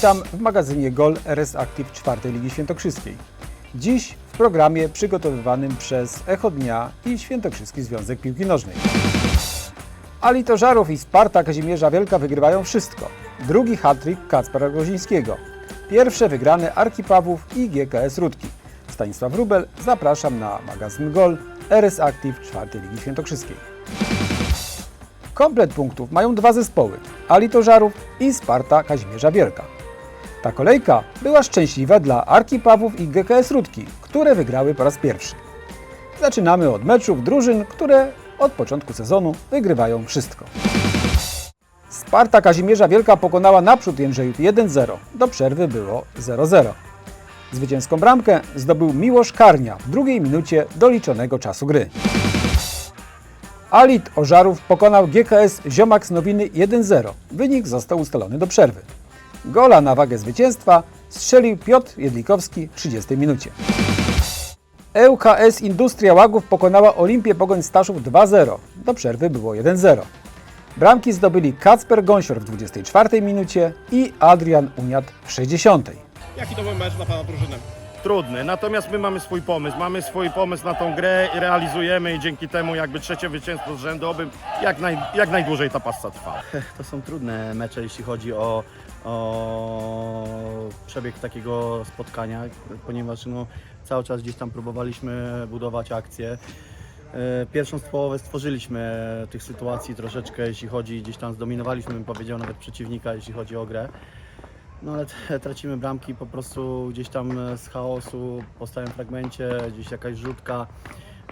Witam w magazynie GOL RS Active 4 Ligi Świętokrzyskiej. Dziś w programie przygotowywanym przez Echo Dnia i Świętokrzyski Związek Piłki Nożnej. Ali Tożarów i Sparta Kazimierza Wielka wygrywają wszystko. Drugi hat-trick Kacpra Grozińskiego. Pierwsze wygrane Arki Pawłów i GKS Rudki. Stanisław Rubel, zapraszam na magazyn GOL RS Active 4 Ligi Świętokrzyskiej. Komplet punktów mają dwa zespoły, Ali Tożarów i Sparta Kazimierza Wielka. Ta kolejka była szczęśliwa dla Arki Pawłów i GKS Rudki, które wygrały po raz pierwszy. Zaczynamy od meczów drużyn, które od początku sezonu wygrywają wszystko. Sparta Kazimierza Wielka pokonała naprzód Jędrzejów 1-0. Do przerwy było 0-0. Zwycięską bramkę zdobył Miłosz Karnia w drugiej minucie doliczonego czasu gry. Alit Ożarów pokonał GKS Ziomak z Nowiny 1-0. Wynik został ustalony do przerwy. Gola na wagę zwycięstwa strzelił Piotr Jedlikowski w 30 minucie. ŁKS Industria Łagów pokonała Olimpię Pogoń Staszów 2-0. Do przerwy było 1-0. Bramki zdobyli Kacper Gąsior w 24 minucie i Adrian Uniat w 60. Jaki to był mecz dla Pana drużyny? Trudny. Natomiast my mamy swój pomysł, mamy swój pomysł na tą grę, realizujemy i dzięki temu jakby trzecie zwycięstwo z rzędu, oby jak, naj, jak najdłużej ta pasta trwała. To są trudne mecze, jeśli chodzi o, o przebieg takiego spotkania, ponieważ no, cały czas gdzieś tam próbowaliśmy budować akcje. E, Pierwszą połowę stworzyliśmy tych sytuacji troszeczkę, jeśli chodzi, gdzieś tam zdominowaliśmy, bym powiedział, nawet przeciwnika, jeśli chodzi o grę. No ale tracimy bramki po prostu gdzieś tam z chaosu, po stałym fragmencie, gdzieś jakaś rzutka.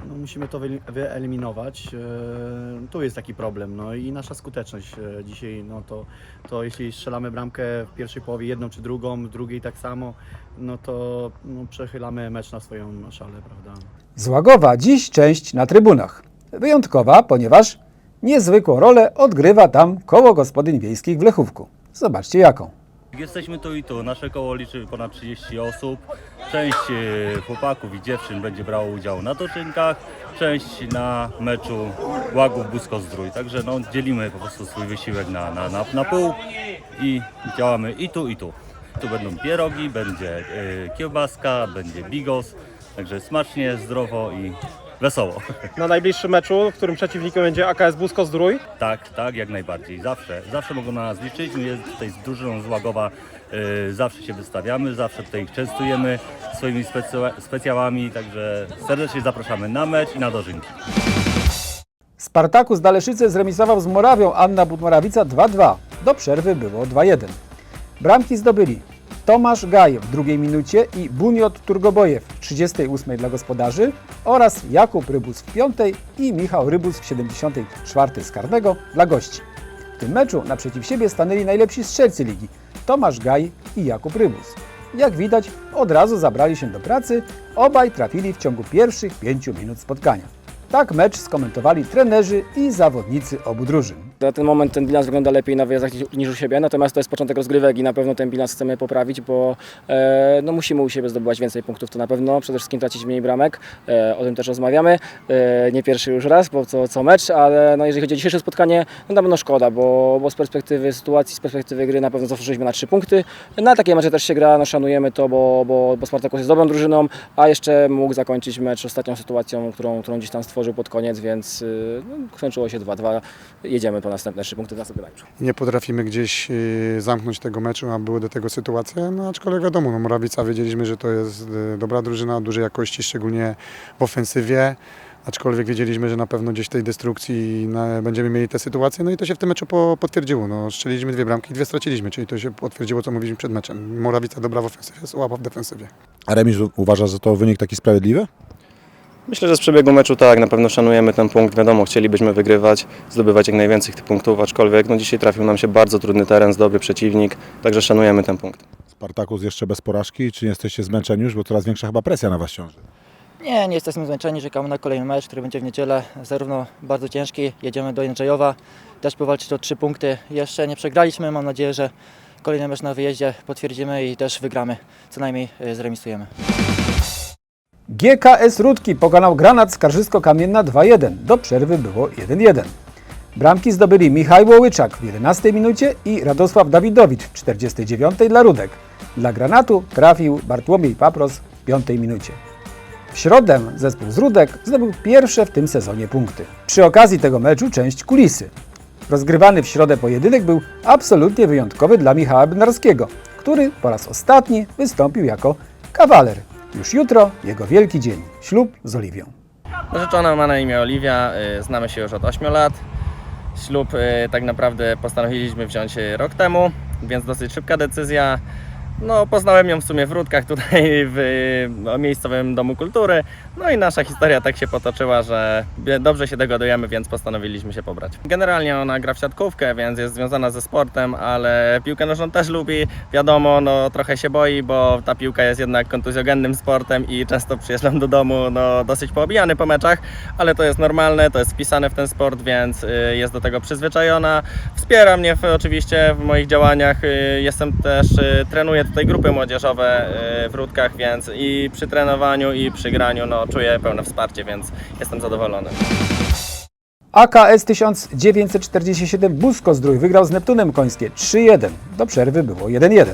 No, musimy to wyeli- wyeliminować. E, Tu jest taki problem. No i nasza skuteczność e, dzisiaj, no to, to jeśli strzelamy bramkę w pierwszej połowie jedną czy drugą, w drugiej tak samo, no to no, przechylamy mecz na swoją szalę, prawda? Z Łagowa dziś część na trybunach. Wyjątkowa, ponieważ niezwykłą rolę odgrywa tam koło gospodyń wiejskich w Lechówku. Zobaczcie jaką. Jesteśmy tu i tu. Nasze koło liczy ponad 30 osób. Część e, chłopaków i dziewczyn będzie brało udział na doczynkach, część na meczu Łagów Busko Zdrój. Także no, dzielimy po prostu swój wysiłek na, na, na, na pół i działamy i tu, i tu. Tu będą pierogi, będzie e, kiełbaska, będzie bigos. Także smacznie, zdrowo i wesoło. Na najbliższym meczu, w którym przeciwnikiem będzie AKS Busko Zdrój. Tak, tak, jak najbardziej. Zawsze, zawsze mogą na nas liczyć. My jest tutaj z drużyną z Łagowa y, zawsze się wystawiamy, zawsze tutaj ich częstujemy swoimi specja- specjałami, także serdecznie zapraszamy na mecz i na dożynki. Spartakus Daleszyce zremisował z Morawią Anna Budmorawica 2-2. Do przerwy było 2-1. Bramki zdobyli Tomasz Gaj w drugiej minucie i Buniot Turgobojew w 38 dla gospodarzy oraz Jakub Rybus w piątej i Michał Rybus w 74 z karnego dla gości. W tym meczu naprzeciw siebie stanęli najlepsi strzelcy ligi Tomasz Gaj i Jakub Rybus. Jak widać, od razu zabrali się do pracy, obaj trafili w ciągu pierwszych pięciu minut spotkania. Tak mecz skomentowali trenerzy i zawodnicy obu drużyn. Na ten moment ten bilans wygląda lepiej na wyjazdach niż- u siebie, natomiast to jest początek rozgrywek i na pewno ten bilans chcemy poprawić, bo e, no, musimy u siebie zdobywać więcej punktów, to na pewno. Przede wszystkim tracić mniej bramek, e, o tym też rozmawiamy. E, nie pierwszy już raz, bo co, co mecz, ale no, jeżeli chodzi o dzisiejsze spotkanie, no na pewno szkoda, bo, bo z perspektywy sytuacji, z perspektywy gry na pewno zasłużyliśmy na trzy punkty. Na takie mecze też się gra, no, szanujemy to, bo, bo, bo Spartakus jest dobrą drużyną, a jeszcze mógł zakończyć mecz ostatnią sytuacją, którą, którą gdzieś tam stworzył pod koniec, więc y, no, skończyło się 2-2. Jedziemy po następne trzy punkty meczu. nie potrafimy gdzieś y, zamknąć tego meczu, a były do tego sytuacje, no aczkolwiek wiadomo, no Morawica wiedzieliśmy, że to jest y, dobra drużyna, dużej jakości, szczególnie w ofensywie, aczkolwiek wiedzieliśmy, że na pewno gdzieś w tej destrukcji będziemy mieli te sytuacje, no i to się w tym meczu po, potwierdziło, no strzeliliśmy dwie bramki, dwie straciliśmy, czyli to się potwierdziło, co mówiliśmy przed meczem. Morawica dobra w ofensywie, słaba w defensywie. A remis uważasz, że to wynik taki sprawiedliwy? Myślę, że z przebiegu meczu tak, na pewno szanujemy ten punkt. Wiadomo, chcielibyśmy wygrywać, zdobywać jak najwięcej tych punktów, aczkolwiek no, dzisiaj trafił nam się bardzo trudny teren, dobry przeciwnik, także szanujemy ten punkt. Spartakus jeszcze bez porażki, czy nie jesteście zmęczeni już, bo coraz większa chyba presja na was ciąży? Nie, nie jesteśmy zmęczeni, czekamy na kolejny mecz, który będzie w niedzielę, zarówno bardzo ciężki, jedziemy do Jędrzejowa, też powalczyć o trzy punkty. Jeszcze nie przegraliśmy, mam nadzieję, że kolejny mecz na wyjeździe potwierdzimy i też wygramy, co najmniej y, zremisujemy. GKS Rudki pokonał Granat Skarżysko-Kamienna 2-1. Do przerwy było 1-1. Bramki zdobyli Michał Łyczak w 11 minucie i Radosław Dawidowicz w 49 dla Rudek. Dla Granatu trafił Bartłomiej Papros w 5 minucie. W środę zespół z Rudek zdobył pierwsze w tym sezonie punkty. Przy okazji tego meczu część kulisy. Rozgrywany w środę pojedynek był absolutnie wyjątkowy dla Michała Bednarskiego, który po raz ostatni wystąpił jako kawaler. Już jutro jego wielki dzień ślub z Oliwią. Narzeczona ma na imię Oliwia, y, znamy się już od 8 lat. Ślub y, tak naprawdę postanowiliśmy wziąć y, rok temu, więc dosyć szybka decyzja. No, poznałem ją w sumie w Rudkach tutaj w miejscowym Domu Kultury. No i nasza historia tak się potoczyła, że dobrze się dogadujemy, więc postanowiliśmy się pobrać. Generalnie ona gra w siatkówkę, więc jest związana ze sportem, ale piłkę nożną też lubi. Wiadomo, no trochę się boi, bo ta piłka jest jednak kontuzjogennym sportem i często przyjeżdżam do domu no, dosyć poobijany po meczach, ale to jest normalne, to jest wpisane w ten sport, więc y, jest do tego przyzwyczajona. Wspiera mnie w, oczywiście w moich działaniach. y, Jestem też, y, trenuję tutaj grupy młodzieżowe y, w Rudkach, więc i przy trenowaniu i przy graniu no, czuję pełne wsparcie, więc jestem zadowolony. AKS 1947 Busko Zdrój wygrał z Neptunem Końskie 3-1. Do przerwy było 1-1.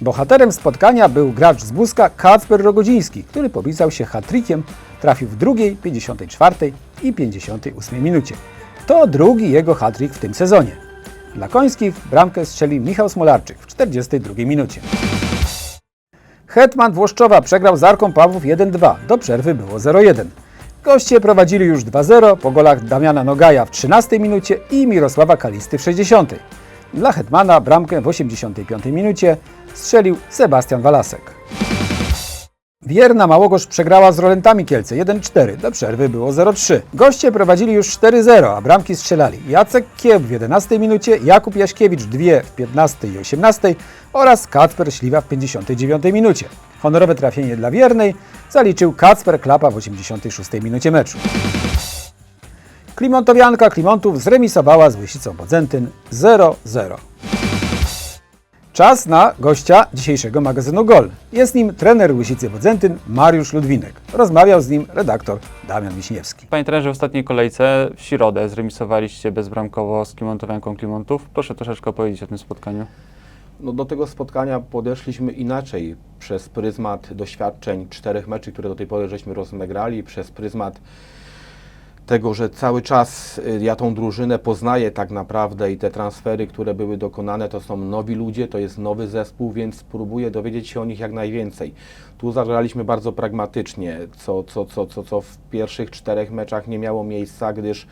Bohaterem spotkania był gracz z Buska Kacper Rogodziński, który popisał się hat-trickiem, trafił w drugiej, 54 i 58 minucie. To drugi jego hat-trick w tym sezonie. Dla Końskich bramkę strzelił Michał Smolarczyk w 42 minucie. Hetman Włoszczowa przegrał z Arką Pawłów 1-2. Do przerwy było 0-1. Goście prowadzili już 2-0 po golach Damiana Nogaja w 13 minucie i Mirosława Kalisty w 60. Dla Hetmana bramkę w 85 minucie strzelił Sebastian Walasek. Wierna Małogosz przegrała z Rolentami Kielce 1-4. Do przerwy było 0-3. Goście prowadzili już 4-0, a bramki strzelali Jacek Kieł w 11 minucie, Jakub Jaśkiewicz dwie w 15 i 18 oraz Kacper Śliwa w 59 minucie. Honorowe trafienie dla Wiernej zaliczył Kacper Klapa w 86 minucie meczu. Klimontowianka Klimontów zremisowała z Łysicą Bodzentyn 0-0. Czas na gościa dzisiejszego magazynu GOL. Jest nim trener Łysicy Bodzentyn Mariusz Ludwinek. Rozmawiał z nim redaktor Damian Wiśniewski. Panie trenerze, w ostatniej kolejce w środę zremisowaliście bezbramkowo z Klimontowianką Klimontów. Proszę troszeczkę opowiedzieć o tym spotkaniu. No, do tego spotkania podeszliśmy inaczej, przez pryzmat doświadczeń czterech meczy, które do tej pory żeśmy rozegrali, przez pryzmat tego, że cały czas y, ja tą drużynę poznaję tak naprawdę i te transfery, które były dokonane, to są nowi ludzie, to jest nowy zespół, więc próbuję dowiedzieć się o nich jak najwięcej. Tu zagraliśmy bardzo pragmatycznie, co, co, co, co, co w pierwszych czterech meczach nie miało miejsca, gdyż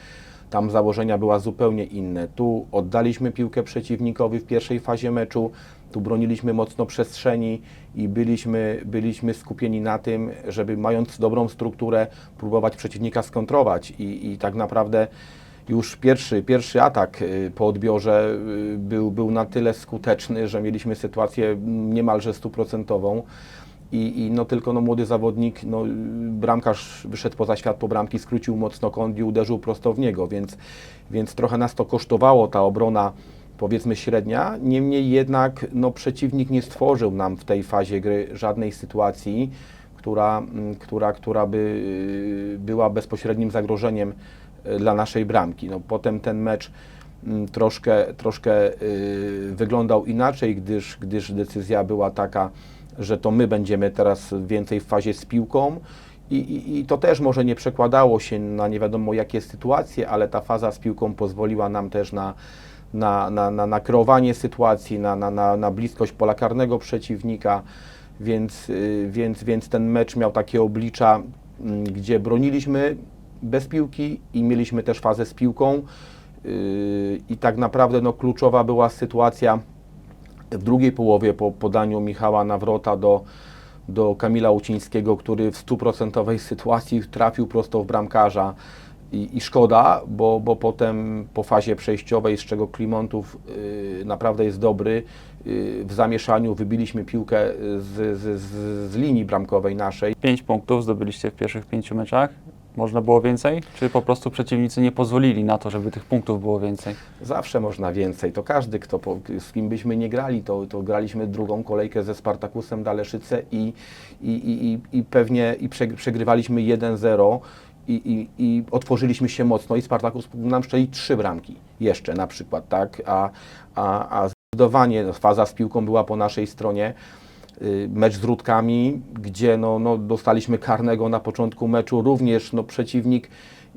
tam założenia była zupełnie inne. Tu oddaliśmy piłkę przeciwnikowi w pierwszej fazie meczu, tu broniliśmy mocno przestrzeni i byliśmy, byliśmy skupieni na tym, żeby mając dobrą strukturę próbować przeciwnika skontrować i, i tak naprawdę już pierwszy, pierwszy atak y, po odbiorze y, był, był na tyle skuteczny, że mieliśmy sytuację niemalże stuprocentową. I, I no tylko no, młody zawodnik, no, bramkarz wyszedł poza światło bramki, skrócił mocno kąt i uderzył prosto w niego, więc, więc trochę nas to kosztowało, ta obrona powiedzmy średnia. Niemniej jednak no, przeciwnik nie stworzył nam w tej fazie gry żadnej sytuacji, która, mm, która, która by y, była bezpośrednim zagrożeniem y, dla naszej bramki. No, potem ten mecz mm, troszkę, troszkę y, wyglądał inaczej, gdyż, gdyż decyzja była taka, że to my będziemy teraz więcej w fazie z piłką. I, i, I to też może nie przekładało się na nie wiadomo jakie sytuacje, ale ta faza z piłką pozwoliła nam też na, na, na, na, na kreowanie sytuacji, na, na, na, na bliskość pola karnego przeciwnika, więc, y, więc, więc ten mecz miał takie oblicza, mm, gdzie broniliśmy bez piłki i mieliśmy też fazę z piłką. Yy, I tak naprawdę no, kluczowa była sytuacja w drugiej połowie po podaniu Michała Nawrota do, do Kamila Łucińskiego, który w stuprocentowej sytuacji trafił prosto w bramkarza. I, I szkoda, bo, bo potem po fazie przejściowej, z czego Klimontów y, naprawdę jest dobry, y, w zamieszaniu wybiliśmy piłkę z, z, z, linii bramkowej naszej. Pięć punktów zdobyliście w pierwszych pięciu meczach. Można było więcej? Czy po prostu przeciwnicy nie pozwolili na to, żeby tych punktów było więcej? Zawsze można więcej. To każdy, kto po, z kim byśmy nie grali, to, to graliśmy drugą kolejkę ze Spartakusem Daleszyce i, i, i, i- pewnie i prze- przegrywaliśmy 1-0 i, i, i otworzyliśmy się mocno i Spartakus nam strzelić trzy bramki jeszcze na przykład, tak? A, a, a zdecydowanie no, faza z piłką była po naszej stronie. Y, Mecz z Rudkami, gdzie no, no, dostaliśmy karnego na początku meczu, również no, przeciwnik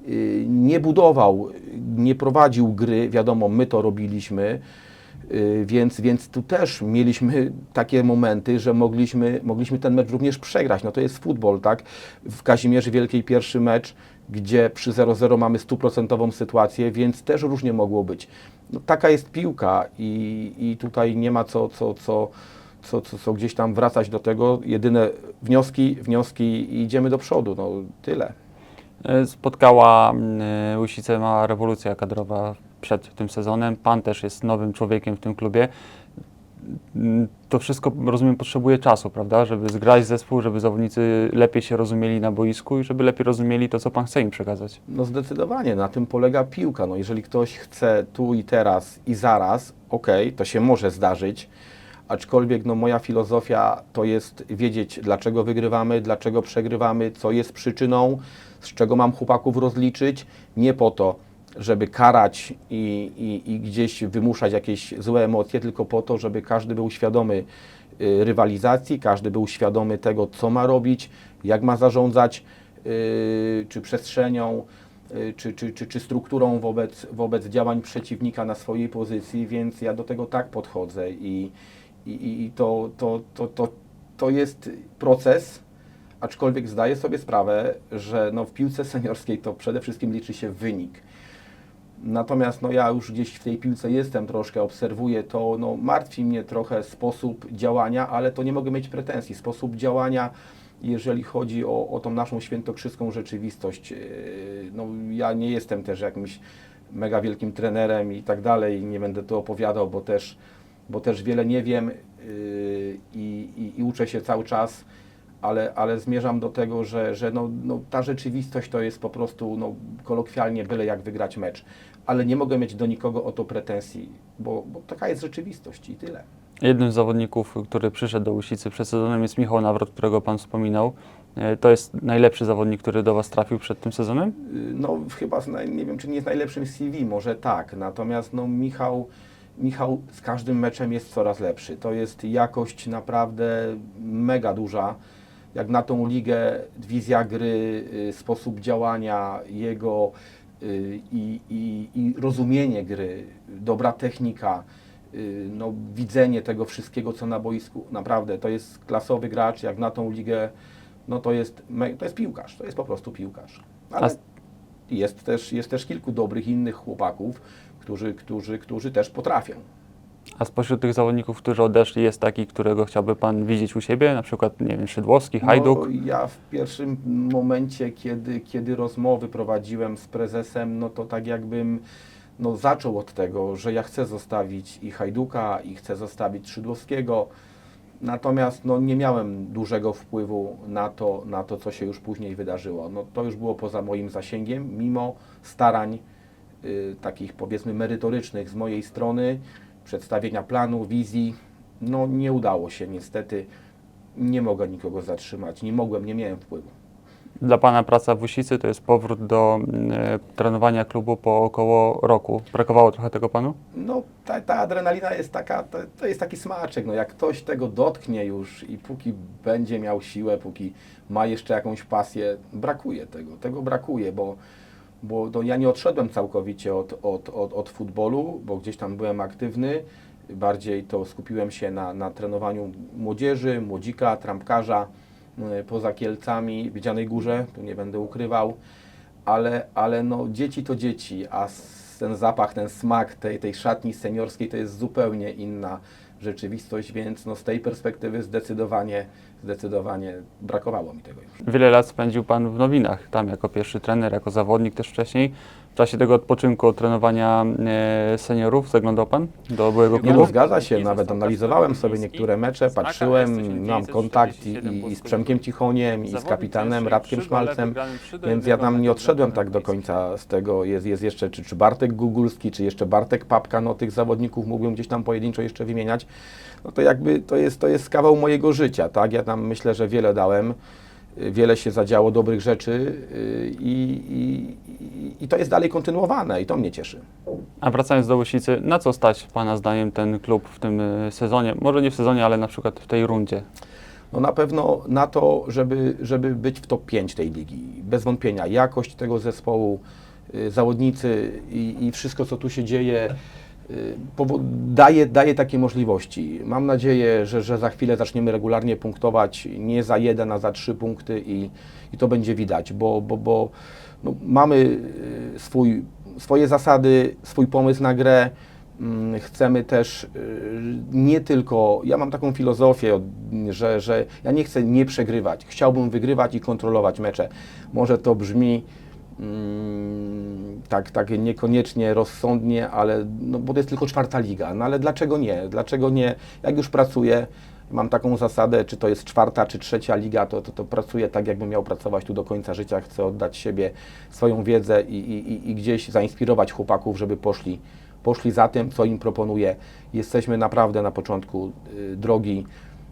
y, nie budował, nie prowadził gry, wiadomo, my to robiliśmy, więc, więc tu też mieliśmy takie momenty, że mogliśmy, mogliśmy ten mecz również przegrać. No to jest futbol, tak? W Kazimierzu Wielkiej pierwszy mecz, gdzie przy 0-0 mamy stuprocentową sytuację, więc też różnie mogło być. No, taka jest piłka i, i tutaj nie ma co, co, co, co, co, co gdzieś tam wracać do tego. Jedyne wnioski, wnioski i idziemy do przodu. No tyle. E, Spotkała mm, Łysicę mała rewolucja kadrowa przed tym sezonem. Pan też jest nowym człowiekiem w tym klubie. To wszystko, rozumiem, potrzebuje czasu, prawda? Żeby zgrać zespół, żeby zawodnicy lepiej się rozumieli na boisku i żeby lepiej rozumieli to, co pan chce im przekazać. No zdecydowanie, na tym polega piłka. No jeżeli ktoś chce tu i teraz i zaraz, okej, to się może zdarzyć, aczkolwiek no moja filozofia to jest wiedzieć, dlaczego wygrywamy, dlaczego przegrywamy, co jest przyczyną, z czego mam chłopaków rozliczyć, nie po to, żeby karać i, i, i gdzieś wymuszać jakieś złe emocje, tylko po to, żeby każdy był świadomy y, rywalizacji, każdy był świadomy tego, co ma robić, jak ma zarządzać, y, czy przestrzenią, y, czy, czy, czy, czy strukturą wobec, wobec działań przeciwnika na swojej pozycji, więc ja do tego tak podchodzę i, i, i to, to, to, to, to jest proces, aczkolwiek zdaję sobie sprawę, że no w piłce seniorskiej to przede wszystkim liczy się wynik. Natomiast no ja już gdzieś w tej piłce jestem troszkę, obserwuję to, no martwi mnie trochę sposób działania, ale to nie mogę mieć pretensji. Sposób działania, jeżeli chodzi o, o tą naszą świętokrzyską rzeczywistość, yy, no ja nie jestem też jakimś mega wielkim trenerem i tak dalej, nie będę tu opowiadał, bo też, bo też wiele nie wiem i, i, i uczę się cały czas ale, ale zmierzam do tego, że, że no, no, ta rzeczywistość to jest po prostu no, kolokwialnie byle jak wygrać mecz. Ale nie mogę mieć do nikogo o to pretensji, bo, bo taka jest rzeczywistość i tyle. Jednym z zawodników, który przyszedł do Łysicy przed sezonem jest Michał Nawrot, którego pan wspominał. E, To jest najlepszy zawodnik, który do was trafił przed tym sezonem? Y, No chyba, nie wiem czy nie jest najlepszym CV, może tak, natomiast no Michał, Michał z każdym meczem jest coraz lepszy. To jest jakość naprawdę mega duża. Jak na tą ligę, wizja gry, y, sposób działania jego y, i, i, i rozumienie gry, dobra technika, y, no, widzenie tego wszystkiego, co na boisku. Naprawdę, to jest klasowy gracz, jak na tą ligę, no to jest, to jest piłkarz, to jest po prostu piłkarz. Ale jest też, jest też kilku dobrych innych chłopaków, którzy, którzy, którzy też potrafią. A spośród tych zawodników, którzy odeszli, jest taki, którego chciałby pan widzieć u siebie? Na przykład, nie wiem, Szydłowski, Hajduk? No, ja w pierwszym momencie, kiedy, kiedy rozmowy prowadziłem z prezesem, no to tak jakbym no, zaczął od tego, że ja chcę zostawić i Hajduka, i chcę zostawić Szydłowskiego. Natomiast no, nie miałem dużego wpływu na to, na to, co się już później wydarzyło. No, to już było poza moim zasięgiem, mimo starań y, takich powiedzmy merytorycznych z mojej strony, przedstawienia planu, wizji. No nie udało się niestety. Nie mogę nikogo zatrzymać, nie mogłem, nie miałem wpływu. Dla pana praca w Łysicy to jest powrót do e, trenowania klubu po około roku. Brakowało trochę tego panu? No ta, ta adrenalina jest taka, to, to jest taki smaczek, no jak ktoś tego dotknie już i póki będzie miał siłę, póki ma jeszcze jakąś pasję, brakuje tego, tego brakuje, bo, bo no, ja nie odszedłem całkowicie od, od, od, od futbolu, bo gdzieś tam byłem aktywny, bardziej to skupiłem się na, na trenowaniu młodzieży, młodzika, trampkarza, y, poza Kielcami, Wiedzianej Górze, tu nie będę ukrywał, ale, ale no, dzieci to dzieci, a ten zapach, ten smak tej, tej szatni seniorskiej to jest zupełnie inna rzeczywistość, więc no, z tej perspektywy zdecydowanie, zdecydowanie brakowało mi tego już. Wiele lat spędził pan w Nowinach, tam jako pierwszy trener, jako zawodnik też wcześniej. W czasie tego odpoczynku od trenowania e, seniorów zaglądał pan do byłego Nie klubu? no, zgadza się, nawet analizowałem sobie niektóre mecze, patrzyłem, mam kontakt i, i, i z Przemkiem Cichoniem, i z kapitanem Radkiem Szmalcem, więc ja tam nie odszedłem tak do końca z tego. Jest, jest jeszcze czy, czy Bartek Gugulski, czy jeszcze Bartek Papka, no tych zawodników mógłbym gdzieś tam pojedynczo jeszcze wymieniać. No to jakby to jest, to jest kawał mojego życia, tak? Ja tam myślę, że wiele dałem. Wiele się zadziało dobrych rzeczy y, i, i, i to jest dalej kontynuowane i to mnie cieszy. A wracając do Łysicy, na co stać Pana zdaniem ten klub w tym y, sezonie? Może nie w sezonie, ale na przykład w tej rundzie. No na pewno na to, żeby, żeby być w top 5 tej ligi. Bez wątpienia jakość tego zespołu, y, zawodnicy i, i wszystko, co tu się dzieje, daje, daje takie możliwości. Mam nadzieję, że, że za chwilę zaczniemy regularnie punktować nie za jeden, a za trzy punkty i, i to będzie widać, bo, bo, bo no, mamy y, swój, swoje zasady, swój pomysł na grę. Mm, Chcemy też y, nie tylko, ja mam taką filozofię, że, że ja nie chcę nie przegrywać. Chciałbym wygrywać i kontrolować mecze. Może to brzmi tak, tak niekoniecznie rozsądnie, ale no, bo to jest tylko czwarta liga. No ale dlaczego nie? Dlaczego nie? Jak już pracuję, mam taką zasadę, czy to jest czwarta, czy trzecia liga, to, to, to pracuję tak, jakbym miał pracować tu do końca życia. Chcę oddać siebie, swoją wiedzę i, i, i- i gdzieś zainspirować chłopaków, żeby poszli, poszli za tym, co im proponuję. Jesteśmy naprawdę na początku y, drogi,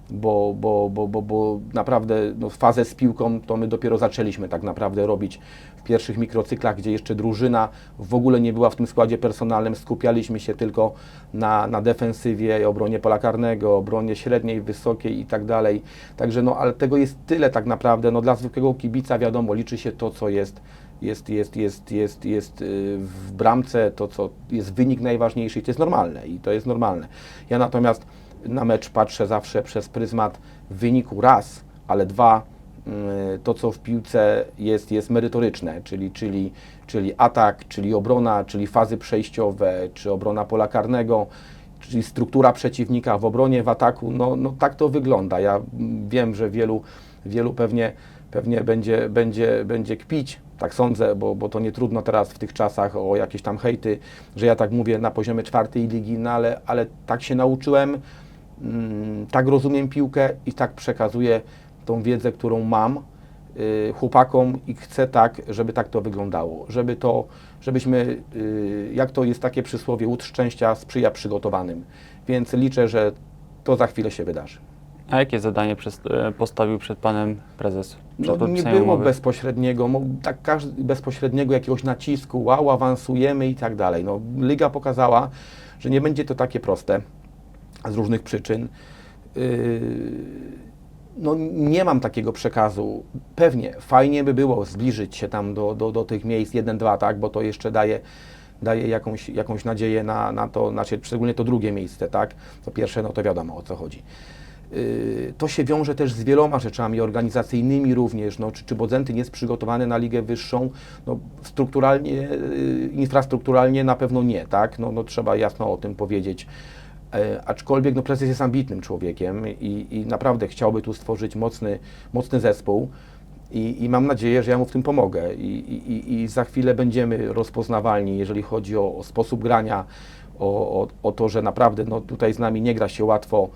bo, bo, bo, bo, bo naprawdę no, fazę z piłką to my dopiero zaczęliśmy tak naprawdę robić w pierwszych mikrocyklach, gdzie jeszcze drużyna w ogóle nie była w tym składzie personalnym. Skupialiśmy się tylko na, na defensywie, obronie pola karnego, obronie średniej, wysokiej i tak dalej. Także no, ale tego jest tyle tak naprawdę. No, dla zwykłego kibica wiadomo, liczy się to, co jest jest, jest, jest, jest, jest y, w bramce, to co jest wynik najważniejszy to jest normalne i to jest normalne. Ja natomiast na mecz patrzę zawsze przez pryzmat wyniku raz, ale dwa, y, to co w piłce jest, jest merytoryczne, czyli, czyli, czyli atak, czyli obrona, czyli fazy przejściowe, czy obrona pola karnego, czyli struktura przeciwnika w obronie, w ataku, no, no tak to wygląda. Ja mm, wiem, że wielu, wielu pewnie, pewnie będzie, będzie, będzie kpić, tak sądzę, bo, bo to nie trudno teraz w tych czasach o jakieś tam hejty, że ja tak mówię na poziomie czwartej ligi, no ale, ale tak się nauczyłem, mm, tak rozumiem piłkę i tak przekazuję tą wiedzę, którą mam y, chłopakom i chcę tak, żeby tak to wyglądało, żeby to, żebyśmy, y, jak to jest takie przysłowie, łód szczęścia sprzyja przygotowanym, więc liczę, że to za chwilę się wydarzy. A jakie zadanie e, postawił przed Panem prezes? Przed No, nie było umowy? bezpośredniego, tak każdy, bezpośredniego jakiegoś nacisku, wow, awansujemy i tak dalej. No, Liga pokazała, że nie będzie to takie proste z różnych przyczyn. Yy, no, nie mam takiego przekazu. Pewnie fajnie by było zbliżyć się tam do, do, do tych miejsc 1-2, tak, bo to jeszcze daje, daje jakąś, jakąś nadzieję na, na to, znaczy szczególnie to drugie miejsce, tak. To pierwsze, no to wiadomo o co chodzi. Yy, To się wiąże też z wieloma rzeczami organizacyjnymi również. No, czy, czy Bodzenty jest przygotowany na ligę wyższą? No, strukturalnie, yy, infrastrukturalnie na pewno nie, tak? No, no, trzeba jasno o tym powiedzieć. E, aczkolwiek no, prezes jest ambitnym człowiekiem i, i naprawdę chciałby tu stworzyć mocny, mocny zespół. I, I mam nadzieję, że ja mu w tym pomogę. I, i- I za chwilę będziemy rozpoznawalni, jeżeli chodzi o, o sposób grania, o, o, o to, że naprawdę no, tutaj z nami nie gra się łatwo.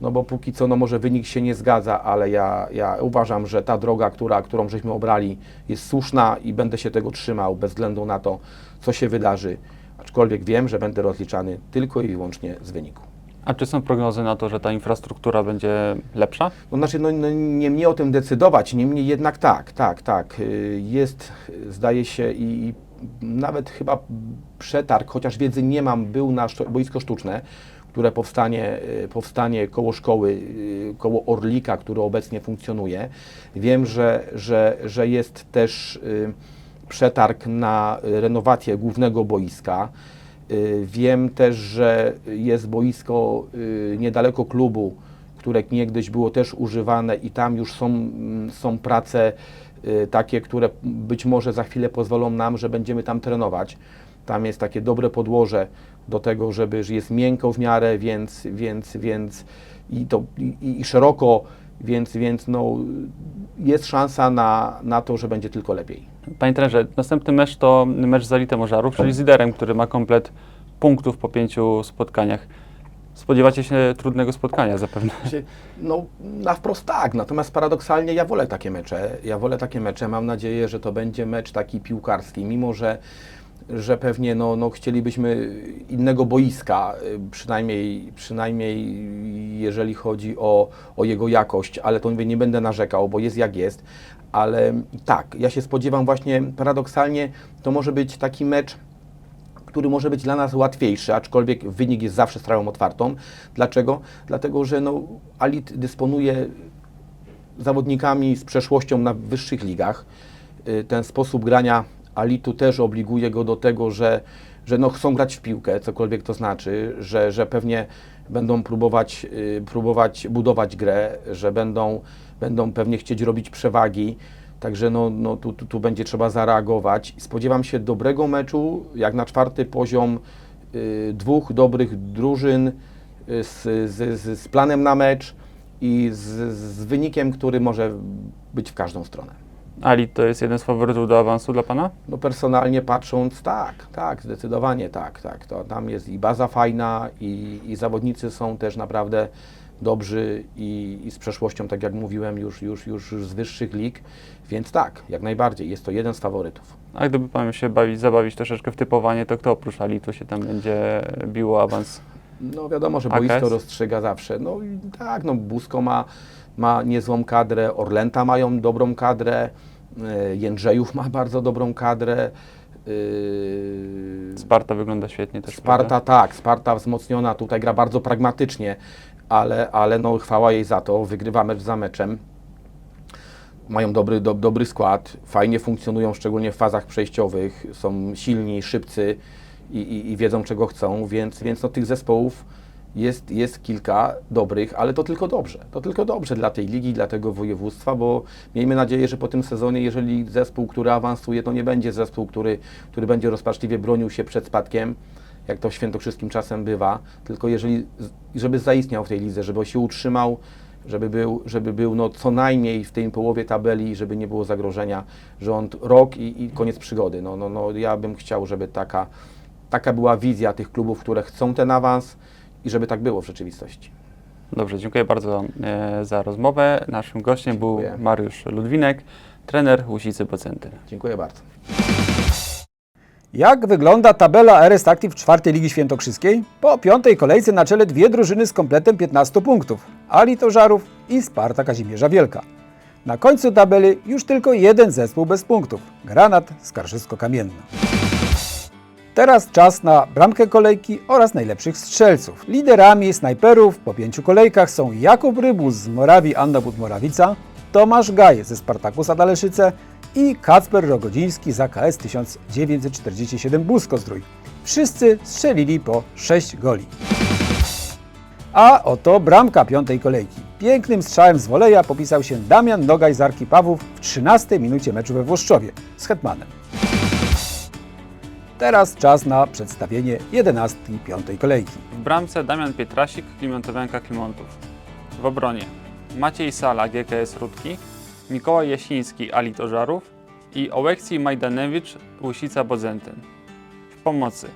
No bo póki co, no może wynik się nie zgadza, ale ja, ja uważam, że ta droga, która, którą żeśmy obrali, jest słuszna i będę się tego trzymał bez względu na to, co się wydarzy. Aczkolwiek wiem, że będę rozliczany tylko i wyłącznie z wyniku. A czy są prognozy na to, że ta infrastruktura będzie lepsza? No znaczy, no, no, nie mnie o tym decydować, niemniej jednak tak, tak, tak. y, Jest, zdaje się, i i nawet chyba przetarg, chociaż wiedzy nie mam, był na boisko sztuczne, które powstanie, y, powstanie koło szkoły, y, koło Orlika, który obecnie funkcjonuje. Wiem, że, że, że jest też y, przetarg na y, renowację głównego boiska. Y, Wiem też, że jest boisko y, niedaleko klubu, które niegdyś było też używane i tam już są, mm, są prace takie, które być może za chwilę pozwolą nam, że będziemy tam trenować. Tam jest takie dobre podłoże do tego, żeby, że jest miękko w miarę, więc, więc, więc i, to, i, i szeroko, więc, więc no, jest szansa na, na to, że będzie tylko lepiej. Panie trenerze, następny mecz to mecz z Elite Możarów, czyli z liderem, który ma komplet punktów po pięciu spotkaniach. Spodziewacie się trudnego spotkania zapewne. No, na wprost tak, natomiast paradoksalnie ja wolę takie mecze. Ja wolę takie mecze. Mam nadzieję, że to będzie mecz taki piłkarski, mimo że że pewnie no, no, chcielibyśmy innego boiska, y, przynajmniej, przynajmniej jeżeli chodzi o, o jego jakość, ale to nie będę narzekał, bo jest jak jest. Ale tak, ja się spodziewam właśnie paradoksalnie, to może być taki mecz, który może być dla nas łatwiejszy, aczkolwiek wynik jest zawsze strawą otwartą. Dlaczego? Dlatego, że no, Alit dysponuje zawodnikami z przeszłością na wyższych ligach. Y, Ten sposób grania Alitu też obliguje go do tego, że, że no chcą grać w piłkę, cokolwiek to znaczy, że, że pewnie będą próbować, y, próbować budować grę, że będą, będą pewnie chcieć robić przewagi. Także no, no tu, tu, tu będzie trzeba zareagować. Spodziewam się dobrego meczu, jak na czwarty poziom y, dwóch dobrych drużyn y, z, z, z, planem na mecz i z, z wynikiem, który może być w każdą stronę. Ali to jest jeden z faworytów do awansu dla Pana? No personalnie patrząc, tak, tak, zdecydowanie tak, tak. To tam jest i baza fajna, i, i zawodnicy są też naprawdę dobrzy i, i z przeszłością, tak jak mówiłem, już, już, już z wyższych lig, więc tak, jak najbardziej, jest to jeden z faworytów. A gdyby Pan się bawić, zabawić troszeczkę w typowanie, to kto oprócz Ali tu się tam będzie biło awans? No wiadomo, że AKS? boisko rozstrzyga zawsze. No i tak, no Busko ma, ma niezłą kadrę, Orlęta mają dobrą kadrę, e, Jędrzejów ma bardzo dobrą kadrę. e, Sparta wygląda świetnie też, Sparta prawda? tak, Sparta wzmocniona, tutaj gra bardzo pragmatycznie, ale, ale no chwała jej za to, wygrywa mecz za meczem. Mają dobry, do, dobry skład, fajnie funkcjonują, szczególnie w fazach przejściowych, są silni, szybcy i, i, i wiedzą czego chcą, więc, więc no, tych zespołów jest, jest kilka dobrych, ale to tylko dobrze. To tylko dobrze dla tej ligi, dla tego województwa, bo miejmy nadzieję, że po tym sezonie, jeżeli zespół, który awansuje, to nie będzie zespół, który, który będzie rozpaczliwie bronił się przed spadkiem, jak to świętokrzyskim czasem bywa, tylko jeżeli, żeby zaistniał w tej lidze, żeby się utrzymał, żeby był, żeby był no, co najmniej w tej połowie tabeli, żeby nie było zagrożenia, że on rok i, i koniec przygody. No, no, no, ja bym chciał, żeby taka, taka była wizja tych klubów, które chcą ten awans i żeby tak było w rzeczywistości. Dobrze, dziękuję bardzo e, za rozmowę. Naszym gościem był Dziękuję. Mariusz Ludwinek, trener Łusicy Bocenty. Dziękuję bardzo. Jak wygląda tabela RS Active czwartej Ligi Świętokrzyskiej? Po piątej kolejce na czele dwie drużyny z kompletem 15 punktów. Ali Tożarów i Sparta Kazimierza Wielka. Na końcu tabeli już tylko jeden zespół bez punktów. Granat Skarżysko-Kamienna. Teraz czas na bramkę kolejki oraz najlepszych strzelców. Liderami snajperów po pięciu kolejkach są Jakub Rybus z Morawii Annabut Morawica, Tomasz Gaj ze Spartakusa Daleszyce i Kacper Rogodziński z AKS 1947 Busko-Zdrój. Wszyscy strzelili po 6 goli. A oto bramka piątej kolejki. Pięknym strzałem z woleja popisał się Damian Nogaj z Arki Pawłów w 13 minucie meczu we Włoszczowie z Hetmanem. Teraz czas na przedstawienie jedenastki piątej kolejki. W bramce Damian Pietrasik, Klimontowianka Klimontów. W obronie Maciej Sala, GKS Rudki, Mikołaj Jasiński, Ali Tożarów i Oleksij Majdanewicz, Łusica Bodzentyn. W pomocy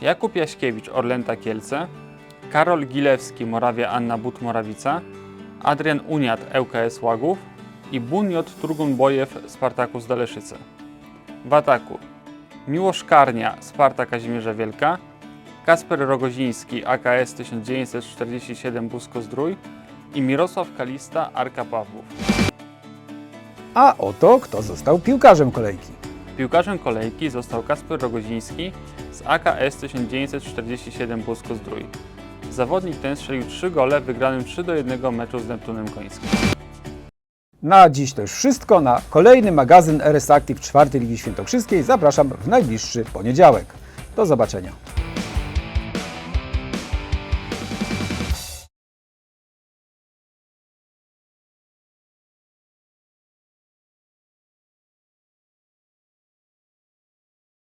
Jakub Jaśkiewicz, Orlęta Kielce, Karol Gilewski, Morawia Anna But Morawica, Adrian Uniat, ŁKS Łagów i Buniot Turgun Bojew, Spartakus Daleszyce. W ataku Miłosz Karnia, Sparta Kazimierza Wielka, Kasper Rogoziński, AKS 1947 Busko-Zdrój i Mirosław Kalista, Arka Pawłów. A oto kto został piłkarzem kolejki. Piłkarzem kolejki został Kasper Rogoziński z AKS 1947 Busko-Zdrój. Zawodnik ten strzelił 3 gole w wygranym 3 do 1 meczu z Neptunem Końskim. Na dziś to już wszystko. Na kolejny magazyn RS Active czwartej Ligi Świętokrzyskiej zapraszam w najbliższy poniedziałek. Do zobaczenia.